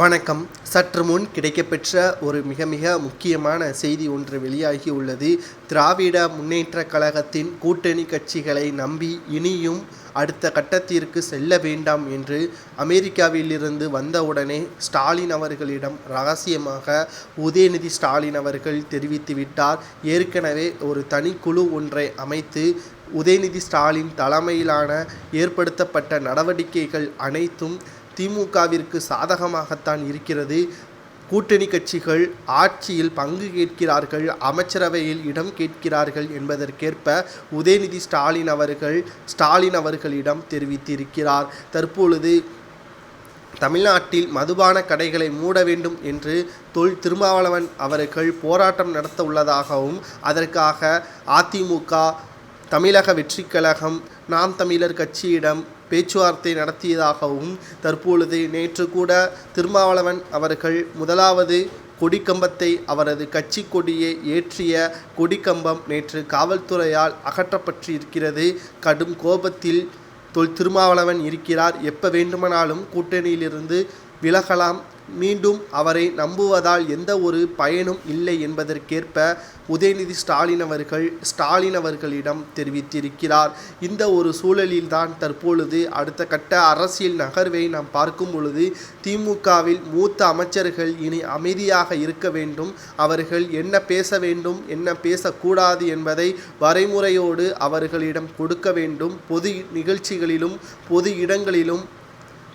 வணக்கம். சற்று முன் கிடைக்கப்பெற்ற ஒரு மிக மிக முக்கியமான செய்தி ஒன்று வெளியாகி உள்ளது. திராவிட முன்னேற்ற கழகத்தின் கூட்டணி கட்சிகளை நம்பி இனியும் அடுத்த கட்டத்திற்கு செல்ல வேண்டாம் என்று அமெரிக்காவிலிருந்து வந்தவுடனே ஸ்டாலின் அவர்களிடம் ரகசியமாக உதயநிதி ஸ்டாலின் அவர்கள் தெரிவித்துவிட்டார் ஏற்கனவே ஒரு தனிக்குழு ஒன்றை அமைத்து உதயநிதி ஸ்டாலின் தலைமையிலான ஏற்படுத்தப்பட்ட நடவடிக்கைகள் அனைத்தும் திமுகவிற்கு சாதகமாகத்தான் இருக்கிறது. கூட்டணி கட்சிகள் ஆட்சியில் பங்கு கேட்கிறார்கள் அமைச்சரவையில் இடம் கேட்கிறார்கள் என்பதற்கேற்ப உதயநிதி ஸ்டாலின் அவர்கள் ஸ்டாலின் அவர்களிடம் தெரிவித்திருக்கிறார். தற்பொழுது தமிழ்நாட்டில் மதுபான கடைகளை மூட வேண்டும் என்று தொல் திருமாவளவன் அவர்கள் போராட்டம் நடத்த உள்ளதாகவும் அதற்காக அதிமுக தமிழக வெற்றிக்கழகம் நாம் தமிழர் கட்சியிடம் பேச்சுவார்த்தை நடத்தியதாகவும் தற்பொழுது நேற்று கூட திருமாவளவன் அவர்கள் முதலாவது கொடிக்கம்பத்தை அவரது கட்சி கொடியை ஏற்றிய கொடிக்கம்பம் நேற்று காவல்துறையால் அகற்றப்பட்டு இருக்கிறது கடும் கோபத்தில் தொல் திருமாவளவன் இருக்கிறார். எப்போ வேண்டுமானாலும் கூட்டணியிலிருந்து விலகலாம். மீண்டும் அவரை நம்புவதால் எந்த ஒரு பயனும் இல்லை என்பதற்கேற்ப உதயநிதி ஸ்டாலின் அவர்கள் ஸ்டாலின் அவர்களிடம் தெரிவித்திருக்கிறார். இந்த ஒரு சூழலில்தான் தற்பொழுது அடுத்த கட்ட அரசியல் நகர்வை நாம் பார்க்கும் பொழுது திமுகவில் மூத்த அமைச்சர்கள் இனி அமைதியாக இருக்க வேண்டும். அவர்கள் என்ன பேச வேண்டும் என்ன பேசக்கூடாது என்பதை வரைமுறையோடு அவர்களிடம் கொடுக்க வேண்டும். பொது நிகழ்ச்சிகளிலும் பொது இடங்களிலும்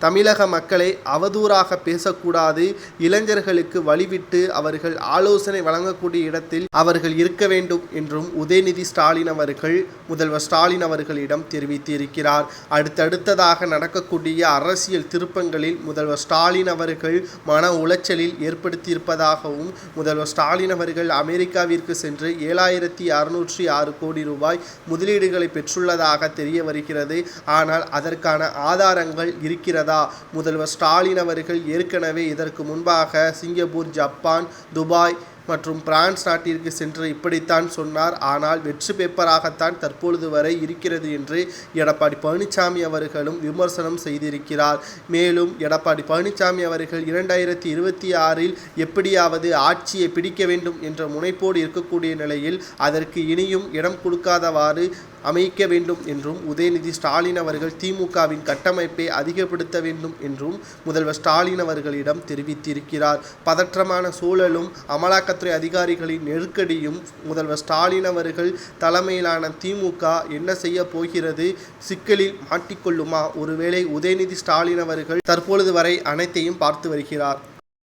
தமிழக மக்களை அவதூறாக பேசக்கூடாது. இளைஞர்களுக்கு வழிவிட்டு அவர்கள் ஆலோசனை வழங்கக்கூடிய இடத்தில் அவர்கள் இருக்க வேண்டும் என்றும் உதயநிதி ஸ்டாலின் அவர்கள் முதல்வர் ஸ்டாலின் அவர்களிடம் தெரிவித்திருக்கிறார். அடுத்தடுத்ததாக நடக்கக்கூடிய அரசியல் திருப்பங்களில் முதல்வர் ஸ்டாலின் அவர்கள் மன உளைச்சலில் ஏற்படுத்தியிருப்பதாகவும் முதல்வர் ஸ்டாலின் அவர்கள் அமெரிக்காவிற்கு சென்று ஏழாயிரத்தி அறுநூற்றி ஆறு கோடி ரூபாய் முதலீடுகளை பெற்றுள்ளதாக தெரிய வருகிறது. ஆனால் அதற்கான ஆதாரங்கள் இருக்கிறது முதல்வர் ஸ்டாலின் அவர்கள் ஏற்கனவே இதற்கு முன்பாக சிங்கப்பூர் ஜப்பான் துபாய் மற்றும் பிரான்ஸ் நாட்டிற்கு சென்று இப்படித்தான் சொன்னார். ஆனால் வெற்றி பேப்பராகத்தான் தற்பொழுது வரை இருக்கிறது என்று எடப்பாடி பழனிசாமி அவர்களும் விமர்சனம் செய்திருக்கிறார். மேலும் எடப்பாடி பழனிசாமி அவர்கள் இரண்டாயிரத்தி இருபத்தி ஆறில் எப்படியாவது ஆட்சியை பிடிக்க வேண்டும் என்ற முனைப்போடு இருக்கக்கூடிய நிலையில் அதற்கு இனியும் இடம் கொடுக்காதவாறு அமைக்க வேண்டும் என்றும் உதயநிதி ஸ்டாலின் அவர்கள் திமுகவின் கட்டமைப்பை அதிகப்படுத்த வேண்டும் என்றும் முதல்வர் ஸ்டாலின் அவர்களிடம் தெரிவித்திருக்கிறார். பதற்றமான சூழலும் அமலாக்க அமலாக்கத்துறை அதிகாரிகளின் நெருக்கடியும் முதல்வர் ஸ்டாலின் அவர்கள் தலைமையிலான திமுக என்ன செய்ய போகிறது சிக்கலில் மாட்டிக்கொள்ளுமா? ஒருவேளை உதயநிதி ஸ்டாலின் அவர்கள் தற்பொழுது வரை அனைத்தையும் பார்த்து வருகிறார்.